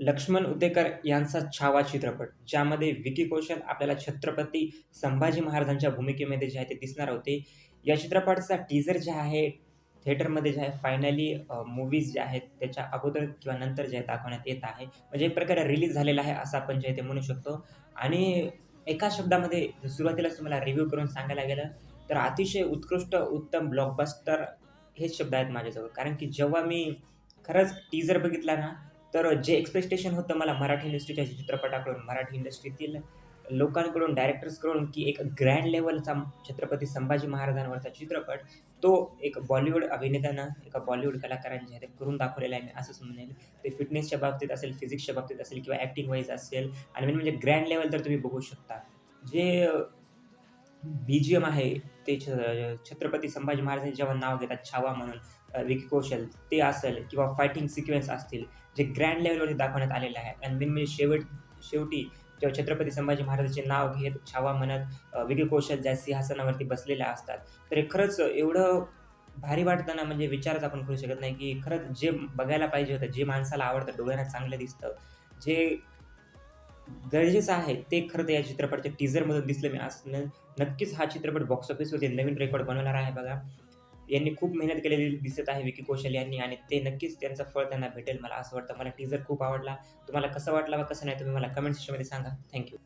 लक्ष्मण उदेकर यांचा छावा चित्रपट ज्यामध्ये विकी कौशल आपल्याला छत्रपती संभाजी महाराजांच्या भूमिकेमध्ये जे आहे ते दिसणार होते. या चित्रपटाचा टीजर जे आहे थिएटरमध्ये जे आहे फायनली मूवीज जे आहेत त्याच्या अगोदर किंवा नंतर जे आहे दाखवण्यात येत आहे. म्हणजे एक प्रकारे रिलीज झालेला आहे असं आपण जे आहे ते म्हणू शकतो. आणि एका शब्दामध्ये सुरुवातीलाच तुम्हाला रिव्ह्यू करून सांगायला गेलं तर अतिशय उत्कृष्ट उत्तम ब्लॉकबस्टर हेच शब्द आहेत माझ्याजवळ. कारण की जेव्हा मी खरंच टीजर बघितला ना तर जे एक्सपेक्टेशन होतं मला मराठी इंडस्ट्रीच्या चित्रपटाकडून मराठी इंडस्ट्रीतील लोकांकडून डायरेक्टर्सकडून की एक ग्रँड लेवलचा छत्रपती संभाजी महाराजांवरचा चित्रपट तो एक बॉलिवूड अभिनेत्यानं एका बॉलिवूड कलाकारांच्या आहे ते करून दाखवलेला आहे. मी असंच म्हणेल ते फिटनेसच्या बाबतीत असेल फिजिक्सच्या बाबतीत असेल किंवा ॲक्टिंग वाईज असेल आणि मेन म्हणजे ग्रँड लेवल तर तुम्ही बघू शकता. जे बी जी एम आहे ते छ छत्रपती संभाजी महाराजांचे जेव्हा नाव घेतात छावा म्हणून विकी कौशल ते असेल किंवा फायटिंग सिक्वेन्स असतील जे ग्रँड लेवलवरती दाखवण्यात आलेले आहे. आणि मेन म्हणजे शेवट शेवटी जेव्हा छत्रपती संभाजी महाराजांचे नाव घेत छावा म्हणत विकी कौशल ज्या सिंहासनावरती बसलेल्या असतात तर हे खरंच एवढं भारी वाटताना म्हणजे विचारच आपण करू शकत नाही की खरंच जे बघायला पाहिजे होतं जे माणसाला आवडतं डोळ्यांना चांगलं दिसतं जे गरजेचं आहे ते खरं तर या चित्रपटाच्या टीझरमधून दिसलं मी असं न- नक्कीच हा चित्रपट बॉक्स ऑफिसवरती नवीन रेकॉर्ड बनवणार आहे बघा. यांनी खूप मेहनत केलेली दिसत आहे विकी कौशल यांनी आणि ते नक्कीच त्यांचं फळ त्यांना भेटेल मला असं वाटतं. मला टीझर खूप आवडला. तुम्हाला कसं वाटला वा कसं नाही तुम्ही मला कमेंट सेक्शनमध्ये सांगा. थँक्यू